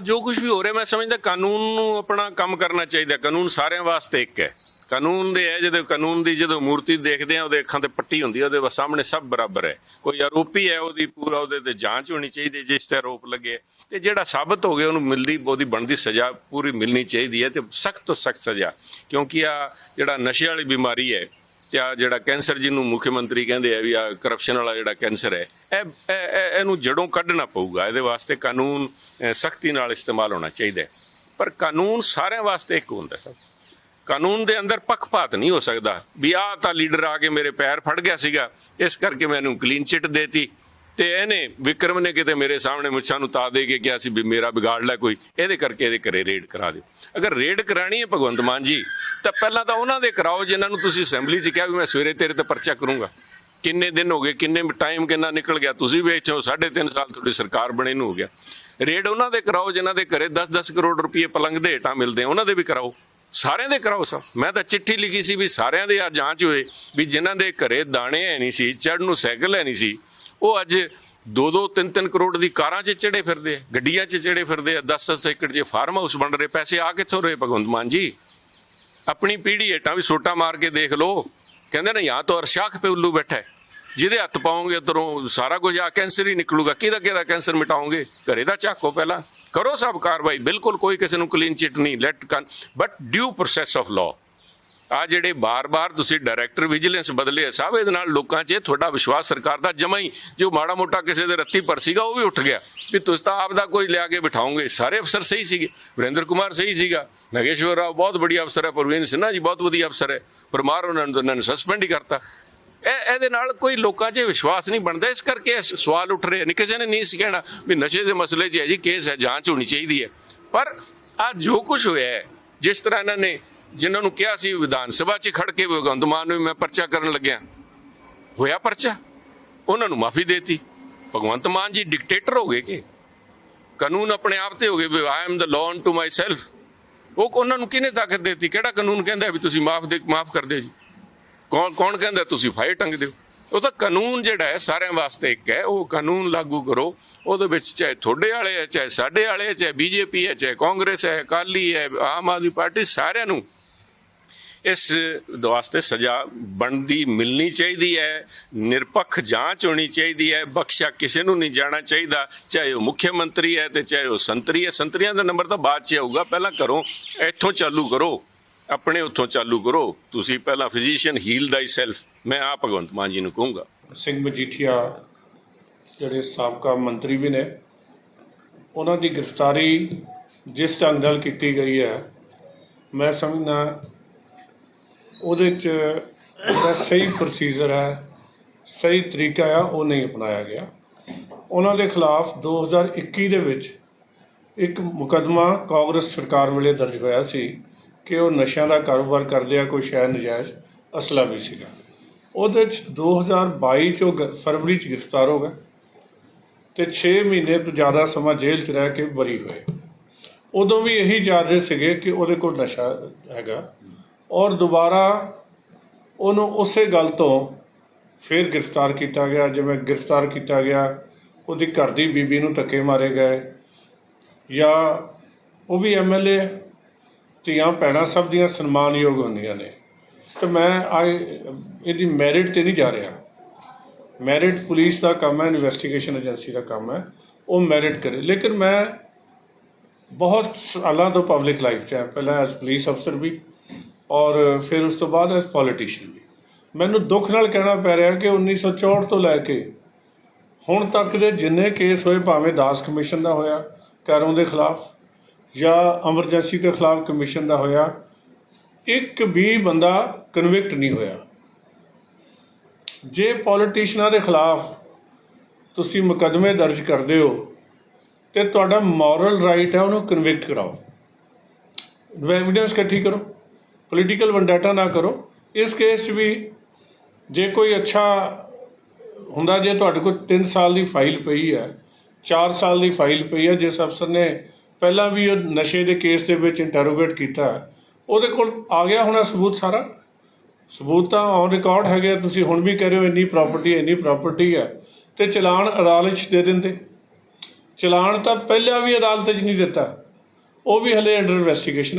ਜੋ ਕੁਝ ਵੀ ਹੋ ਰਿਹਾ, ਮੈਂ ਸਮਝਦਾ ਕਾਨੂੰਨ ਨੂੰ ਆਪਣਾ ਕੰਮ ਕਰਨਾ ਚਾਹੀਦਾ। ਕਾਨੂੰਨ ਸਾਰਿਆਂ ਵਾਸਤੇ ਇੱਕ ਹੈ। ਕਾਨੂੰਨ ਦੇ ਹੈ, ਜਦੋਂ ਕਾਨੂੰਨ ਦੀ ਜਦੋਂ ਮੂਰਤੀ ਦੇਖਦੇ ਆ ਉਹਦੇ ਅੱਖਾਂ ਤੇ ਪੱਟੀ ਹੁੰਦੀ ਹੈ, ਉਹਦੇ ਸਾਹਮਣੇ ਸਭ ਬਰਾਬਰ ਹੈ। ਕੋਈ ਆਰੋਪੀ ਹੈ, ਉਹਦੀ ਪੂਰਾ ਉਹਦੇ ਤੇ ਜਾਂਚ ਹੋਣੀ ਚਾਹੀਦੀ ਹੈ, ਜਿਸ ਤੇ ਆਰੋਪ ਲੱਗੇ ਤੇ ਜਿਹੜਾ ਸਾਬਤ ਹੋ ਗਿਆ, ਉਹਨੂੰ ਮਿਲਦੀ, ਉਹਦੀ ਬਣਦੀ ਸਜ਼ਾ ਪੂਰੀ ਮਿਲਣੀ ਚਾਹੀਦੀ ਹੈ ਤੇ ਸਖਤ ਤੋਂ ਸਖਤ ਸਜ਼ਾ। ਕਿਉਂਕਿ ਆ ਜਿਹੜਾ ਨਸ਼ੇ ਵਾਲੀ ਬਿਮਾਰੀ ਹੈ ਤੇ ਆ ਜਿਹੜਾ ਕੈਂਸਰ ਜਿਹਨੂੰ ਮੁੱਖ ਮੰਤਰੀ ਕਹਿੰਦੇ ਆ ਵੀ ਆ ਕਰਪਸ਼ਨ ਵਾਲਾ ਜਿਹੜਾ ਕੈਂਸਰ ਹੈ, ਇਹ, ਇਹ- ਇਹਨੂੰ ਜੜੋਂ ਕੱਢਣਾ ਪਊਗਾ, ਇਹਦੇ ਵਾਸਤੇ ਕਾਨੂੰਨ ਸਖਤੀ ਨਾਲ ਇਸਤੇਮਾਲ ਹੋਣਾ ਚਾਹੀਦਾ ਪਰ ਕਾਨੂੰਨ ਸਾਰਿਆਂ ਵਾਸਤੇ ਇੱਕ ਹੁੰਦਾ ਸਭ। ਕਾਨੂੰਨ ਦੇ ਅੰਦਰ ਪੱਖਪਾਤ ਨਹੀਂ ਹੋ ਸਕਦਾ ਵੀ ਆਹ ਤਾਂ ਲੀਡਰ ਆ ਕੇ ਮੇਰੇ ਪੈਰ ਫੜ ਗਿਆ ਸੀਗਾ, ਇਸ ਕਰਕੇ ਮੈਨੂੰ ਕਲੀਨ ਚਿੱਟ ਦੇਤੀ। ਤੇ ਇਹਨੇ ਵਿਕਰਮ ਨੇ ਕਿਤੇ ਮੇਰੇ ਸਾਹਮਣੇ ਮੁੱਛਾਂ ਨੂੰ ਤਾ ਦੇ ਕੇ ਕਿਹਾ ਸੀ ਵੀ ਮੇਰਾ ਵਿਗਾੜ ਲੈ ਕੋਈ, ਇਹਦੇ ਕਰਕੇ ਇਹਦੇ ਘਰੇ ਰੇਡ ਕਰਾ ਦਿਓ। ਅਗਰ ਰੇਡ ਕਰਾਣੀ ਹੈ ਭਗਵੰਤ ਮਾਨ ਜੀ, ਤਾਂ ਪਹਿਲਾਂ ਤਾਂ ਉਹਨਾਂ ਦੇ ਕਰਾਓ, ਜਿਨ੍ਹਾਂ ਨੂੰ ਤੁਸੀਂ ਅਸੈਂਬਲੀ 'ਚ ਕਿਹਾ ਵੀ ਮੈਂ ਸਵੇਰੇ ਤੇਰੇ ਤੇ ਪਰਚਾ ਕਰੂੰਗਾ। ਕਿੰਨੇ ਦਿਨ ਹੋ ਗਏ, ਕਿੰਨੇ ਟਾਈਮ ਕਿੰਨਾ ਨਿਕਲ ਗਿਆ, ਤੁਸੀਂ ਵੀ ਇੱਥੇ ਹੋ, ਸਾਢੇ ਤਿੰਨ ਸਾਲ ਤੁਹਾਡੀ ਸਰਕਾਰ ਬਣੇ ਨੂੰ ਹੋ ਗਿਆ। ਰੇਡ ਉਹਨਾਂ ਦੇ ਕਰਾਓ, ਜਿਨ੍ਹਾਂ ਦੇ ਘਰੇ 10-10 ਕਰੋੜ ਰੁਪਏ ਪਲੰਗ ਦੇ ਹੇਠਾਂ ਮਿਲਦੇ ਉਹਨਾਂ ਦੇ ਵੀ ਕਰਾਓ। ਸਾਰਿਆਂ ਦੇ ਕਰਾਓ ਸਭ। ਮੈਂ ਤਾਂ ਚਿੱਠੀ ਲਿਖੀ ਸੀ ਵੀ ਸਾਰਿਆਂ ਦੇ ਆ ਜਾਂਚ ਹੋਏ, ਵੀ ਜਿਨ੍ਹਾਂ ਦੇ ਘਰੇ ਦਾਣੇ ਹੈ ਨਹੀਂ ਸੀ ਚੜ੍ਹ ਨੂੰ ਸਾਈਕਲ ਹੈ ਨਹੀਂ ਸੀ ਉਹ ਅੱਜ 2-2 3-3 ਕਰੋੜ ਦੀ ਕਾਰਾਂ 'ਚ ਚੜੇ ਫਿਰਦੇ ਆ, ਗੱਡੀਆਂ 'ਚ ਚੜੇ ਫਿਰਦੇ ਆ 10-10 ਏਕੜ 'ਚ ਫਾਰਮ ਹਾਊਸ ਬਣ ਰਹੇ, ਪੈਸੇ ਆ ਕਿੱਥੋਂ ਰਹੇ ਭਗਵੰਤ ਮਾਨ ਜੀ? ਆਪਣੀ ਪੀੜ੍ਹੀ ਹੇਠਾਂ ਵੀ ਸੋਟਾ ਮਾਰ ਕੇ ਦੇਖ ਲਓ। ਕਹਿੰਦੇ ਨੇ ਜਾਂ ਤਾਂ ਅਰਸ਼ਾਖ ਪੇ ਉੱਲੂ ਬੈਠਾ ਜਿਹਦੇ ਹੱਥ ਪਾਉਂਗੇ ਉਧਰੋਂ ਸਾਰਾ ਕੁਝ ਆ, ਕੈਂਸਰ ਹੀ ਨਿਕਲੂਗਾ। ਕਿਹਦਾ ਕਿਹਦਾ ਕੈਂਸਰ ਮਿਟਾਉਂਗੇ ਘਰੇ ਦਾ ਝਾਕੋ ਪਹਿਲਾਂ। ਕਰੋ ਸਭ ਕਾਰਵਾਈ। ਬਿਲਕੁਲ ਕੋਈ ਕਿਸੇ ਨੂੰ ਕਲੀਨ ਚਿੱਟ ਨਹੀਂ let but due process of law ਆ ਜਿਹੜੇ ਬਾਰ-ਬਾਰ ਤੁਸੀਂ ਡਾਇਰੈਕਟਰ ਵਿਜੀਲੈਂਸ ਬਦਲੇ ਆ, ਸਭ ਇਹਦੇ ਨਾਲ ਲੋਕਾਂ 'ਚ ਤੁਹਾਡਾ ਵਿਸ਼ਵਾਸ ਸਰਕਾਰ ਦਾ ਜਮਾ ਹੀ, ਜੋ ਮਾੜਾ ਮੋਟਾ ਕਿਸੇ ਦੇ ਰੱਤੀ ਪਰ ਸੀਗਾ, ਉਹ ਵੀ ਉੱਠ ਗਿਆ। ਵੀ ਤੁਸੀਂ ਤਾਂ ਆਪ ਦਾ ਕੋਈ ਲਿਆ ਕੇ ਬਿਠਾਓਗੇ। ਸਾਰੇ ਅਫਸਰ ਸਹੀ ਸੀਗੇ। ਵਰਿੰਦਰ ਕੁਮਾਰ ਸਹੀ ਸੀਗਾ। ਨਗੇਸ਼ਵਰ ਰਾਓ ਬਹੁਤ ਵਧੀਆ ਅਫਸਰ ਹੈ, ਪ੍ਰਵੀਨ ਸਿਨਹਾ ਜੀ ਬਹੁਤ ਵਧੀਆ ਅਫਸਰ ਹੈ। ਪਰਮਾਰ ਉਹਨਾਂ ਨੂੰ ਤਾਂ ਉਹਨਾਂ ਨੇ ਸਸਪੈਂਡ ਹੀ ਕਰਤਾ। ਇਹ ਇਹਦੇ ਨਾਲ ਕੋਈ ਲੋਕਾਂ 'ਚ ਵਿਸ਼ਵਾਸ ਨਹੀਂ ਬਣਦਾ। ਇਸ ਕਰਕੇ ਇਹ ਸਵਾਲ ਉੱਠ ਰਹੇ ਨੇ। ਕਿਸੇ ਨੇ ਨਹੀਂ ਸੀ ਕਹਿਣਾ ਵੀ ਨਸ਼ੇ ਦੇ ਮਸਲੇ 'ਚ ਹੈ ਜੀ ਕੇਸ ਹੈ, ਜਾਂਚ ਹੋਣੀ ਚਾਹੀਦੀ ਹੈ। ਪਰ ਆ ਜੋ ਕੁਝ ਹੋਇਆ ਹੈ, ਜਿਸ ਤਰ੍ਹਾਂ ਇਹਨਾਂ ਨੇ ਜਿਨ੍ਹਾਂ ਨੂੰ ਕਿਹਾ ਸੀ ਵਿਧਾਨ ਸਭਾ 'ਚ ਖੜ ਕੇ ਭਗਵੰਤ ਮਾਨ ਨੂੰ ਮੈਂ ਪਰਚਾ ਕਰਨ ਲੱਗਿਆ। ਹੋਇਆ ਪਰਚਾ? ਉਹਨਾਂ ਨੂੰ ਮਾਫੀ ਦੇਤੀ। ਭਗਵੰਤ ਮਾਨ ਜੀ ਡਿਕਟੇਟਰ ਹੋ ਗਏ ਕਿ? ਕਾਨੂੰਨ ਆਪਣੇ ਆਪ ਤੇ ਹੋ ਗਏ ਵੀ I am the law to myself ਉਹ ਉਹਨਾਂ ਨੂੰ ਕਿਹਨੇ ਤਾਕਤ ਦਿੱਤੀ? ਕਿਹੜਾ ਕਾਨੂੰਨ ਕਹਿੰਦਾ ਵੀ ਤੁਸੀਂ ਮਾਫ ਦੇ, ਮਾਫ ਕਰ ਦਿਓ ਜੀ? ਕੌਣ ਕੌਣ ਕਹਿੰਦਾ ਤੁਸੀਂ ਫਾਇਰ ਟੰਗ ਦਿਓ ਉਹ ਤਾਂ ਕਾਨੂੰਨ ਜਿਹੜਾ ਹੈ, ਸਾਰਿਆਂ ਵਾਸਤੇ ਇੱਕ ਹੈ, ਉਹ ਕਾਨੂੰਨ ਲਾਗੂ ਕਰੋ। ਉਹਦੇ ਵਿੱਚ ਚਾਹੇ ਤੁਹਾਡੇ ਵਾਲੇ ਹੈ, ਚਾਹੇ ਸਾਡੇ ਵਾਲੇ ਹੈ, ਚਾਹੇ ਬੀਜੇਪੀ ਹੈ, ਚਾਹੇ ਕਾਂਗਰਸ ਹੈ, ਅਕਾਲੀ ਹੈ, ਆਮ ਆਦਮੀ ਪਾਰਟੀ, ਸਾਰਿਆਂ ਨੂੰ ਇਸ ਵਾਸਤੇ ਸਜ਼ਾ ਬਣਦੀ, ਮਿਲਣੀ ਚਾਹੀਦੀ ਹੈ, ਨਿਰਪੱਖ ਜਾਂਚ ਹੋਣੀ ਚਾਹੀਦੀ ਹੈ ਬਖਸ਼ਾ ਕਿਸੇ ਨੂੰ ਨਹੀਂ ਜਾਣਾ ਚਾਹੀਦਾ, ਚਾਹੇ ਉਹ ਮੁੱਖ ਮੰਤਰੀ ਹੈ ਤੇ ਚਾਹੇ ਉਹ ਸੰਤਰੀ ਹੈ। ਸੰਤਰੀਆਂ ਦਾ ਨੰਬਰ ਤਾਂ ਬਾਅਦ 'ਚ ਆਊਗਾ, ਪਹਿਲਾਂ ਕਰੋ, ਇੱਥੋਂ ਚਾਲੂ ਕਰੋ, ਆਪਣੇ ਉੱਥੋਂ ਚਾਲੂ ਕਰੋ। ਤੁਸੀਂ ਪਹਿਲਾਂ ਫਿਜ਼ੀਸ਼ੀਅਨ ਹੀਲ ਦਾ ਸੈਲਫ ਮੈਂ ਆ ਭਗਵੰਤ ਮਾਨ ਜੀ ਨੂੰ ਕਹੂੰਗਾ। ਸਿੰਘ ਮਜੀਠੀਆ ਜਿਹੜੇ ਸਾਬਕਾ ਮੰਤਰੀ ਵੀ ਨੇ, ਉਹਨਾਂ ਦੀ ਗ੍ਰਿਫਤਾਰੀ ਜਿਸ ਢੰਗ ਨਾਲ ਕੀਤੀ ਗਈ ਹੈ, ਮੈਂ ਸਮਝਦਾ ਉਹਦੇ ਚ ਜਿਹੜਾ ਸਹੀ ਪ੍ਰੋਸੀਜਰ ਹੈ, ਸਹੀ ਤਰੀਕਾ ਆ ਉਹ ਨਹੀਂ ਅਪਣਾਇਆ ਗਿਆ। ਉਹਨਾਂ ਦੇ ਖਿਲਾਫ 2021 ਦੇ ਵਿੱਚ ਇੱਕ ਮੁਕੱਦਮਾ ਕਾਂਗਰਸ ਸਰਕਾਰ ਵੇਲੇ ਦਰਜ ਹੋਇਆ ਸੀ ਕਿ ਉਹ ਨਸ਼ਿਆਂ ਦਾ ਕਾਰੋਬਾਰ ਕਰਦੇ ਆ, ਕੋਈ ਸ਼ਾਇਦ ਨਜਾਇਜ਼ ਅਸਲਾ ਵੀ ਸੀਗਾ। ਉਹਦੇ ਚ 2022 ਚੋਂ ਗ- ਫਰਵਰੀ ਚ ਗ੍ਰਿਫਤਾਰ ਹੋ ਗਿਆ ਤੇ 6 ਮਹੀਨੇ ਤੋਂ ਜ਼ਿਆਦਾ ਸਮਾਂ ਜੇਲ੍ਹ ਚ ਰਹਿ ਕੇ ਬਰੀ ਹੋਏ। ਉਦੋਂ ਵੀ ਇਹੀ ਚਾਰजेस ਸੀਗੇ ਕਿ ਉਹਦੇ ਕੋਲ ਨਸ਼ਾ ਹੈਗਾ ਔਰ ਦੁਬਾਰਾ ਉਹਨੂੰ ਉਸੇ ਗੱਲ ਤੋਂ ਫਿਰ ਗ੍ਰਿਫਤਾਰ ਕੀਤਾ ਗਿਆ, ਜਿਵੇਂ ਗ੍ਰਿਫਤਾਰ ਕੀਤਾ ਗਿਆ, ਉਹਦੀ ਘਰ ਦੀ ਬੀਬੀ ਨੂੰ ਧੱਕੇ ਮਾਰੇ ਗਏ ਜਾਂ ਉਹ ਵੀ ਐਮਐਲਏ ਧੀਆਂ ਭੈਣਾਂ ਸਭ ਦੀਆਂ ਸਨਮਾਨਯੋਗ ਹੁੰਦੀਆਂ ਨੇ। ਤੇ ਮੈਂ ਆਈ ਇਹਦੀ ਮੈਰਿਟ ਤੇ ਨਹੀਂ ਜਾ ਰਿਹਾ। ਮੈਰਿਟ ਪੁਲਿਸ ਦਾ ਕੰਮ ਹੈ ਇਨਵੈਸਟੀਗੇਸ਼ਨ ਏਜੰਸੀ ਦਾ ਕੰਮ ਹੈ, ਉਹ ਮੈਰਿਟ ਕਰੇ। ਲੇਕਿਨ ਮੈਂ ਬਹੁਤ ਸਾਲਾਂ ਤੋਂ ਪਬਲਿਕ ਲਾਈਫ 'ਚ ਹਾਂ। ਪਹਿਲਾਂ ਐਜ਼ ਪੁਲਿਸ ਅਫਸਰ ਵੀ ਔਰ ਫਿਰ ਉਸ ਤੋਂ ਬਾਅਦ ਐਜ਼ ਪੋਲੀਟੀਸ਼ੀਅਨ ਵੀ। ਮੈਨੂੰ ਦੁੱਖ ਨਾਲ ਕਹਿਣਾ ਪੈ ਰਿਹਾ ਕਿ 1964 ਤੋਂ ਲੈ ਕੇ ਹੁਣ ਤੱਕ ਦੇ ਜਿੰਨੇ ਕੇਸ ਹੋਏ, ਭਾਵੇਂ ਦਾਸ ਕਮਿਸ਼ਨ ਦਾ ਹੋਇਆ ਕੈਰੋਂ ਦੇ ਖਿਲਾਫ ਜਾਂ ਐਮਰਜੈਂਸੀ ਦੇ ਖਿਲਾਫ ਕਮਿਸ਼ਨ ਦਾ ਹੋਇਆ ਇੱਕ ਵੀ ਬੰਦਾ ਕਨਵਿਕਟ ਨਹੀਂ ਹੋਇਆ। ਜੇ ਪੋਲੀਟੀਸ਼ੀਅਨਾਂ ਦੇ ਖਿਲਾਫ ਤੁਸੀਂ ਮੁਕੱਦਮੇ ਦਰਜ ਕਰਦੇ ਹੋ, ਤੇ ਤੁਹਾਡਾ ਮੋਰਲ ਰਾਈਟ ਹੈ ਉਹਨੂੰ ਕਨਵਿਕਟ ਕਰਾਓ। ਐਵੀਡੈਂਸ ਇਕੱਠੀ ਕਰੋ ਪੋਲੀਟੀਕਲ ਵੰਡਾਟਾ ਨਾ ਕਰੋ। ਇਸ ਕੇਸ 'ਚ ਵੀ ਜੇ ਕੋਈ ਅੱਛਾ ਹੁੰਦਾ, ਜੇ ਤੁਹਾਡੇ ਕੋਲ 3 ਸਾਲ ਦੀ ਫਾਈਲ ਪਈ ਹੈ 4 ਸਾਲ ਦੀ ਫਾਈਲ ਪਈ ਹੈ, ਜਿਸ ਅਫਸਰ ਨੇ ਪਹਿਲਾਂ ਵੀ ਉਹ ਨਸ਼ੇ ਦੇ ਕੇਸ ਦੇ ਵਿੱਚ ਇੰਟਰੋਗੇਟ ਕੀਤਾ ਉਹਦੇ ਕੋਲ ਆ ਗਿਆ ਹੋਣਾ ਸਬੂਤ ਸਾਰਾ। ਸਬੂਤ ਤਾਂ ਔਨ ਰਿਕਾਰਡ ਹੈਗੇ ਆ, ਤੁਸੀਂ ਹੁਣ ਵੀ ਕਹਿ ਰਹੇ ਹੋ ਇੰਨੀ ਪ੍ਰਾਪਰਟੀ ਇੰਨੀ ਪ੍ਰਾਪਰਟੀ ਹੈ। ਤੇ ਚਲਾਨ ਅਦਾਲਤ 'ਚ ਦੇ ਦਿੰਦੇ। ਚਲਾਨ ਤਾਂ ਪਹਿਲਾਂ ਵੀ ਅਦਾਲਤ 'ਚ ਨਹੀਂ ਦਿੱਤਾ। ਉਹ ਵੀ ਹਲੇ ਅੰਡਰ ਇਨਵੈਸਟੀਗੇਸ਼ਨ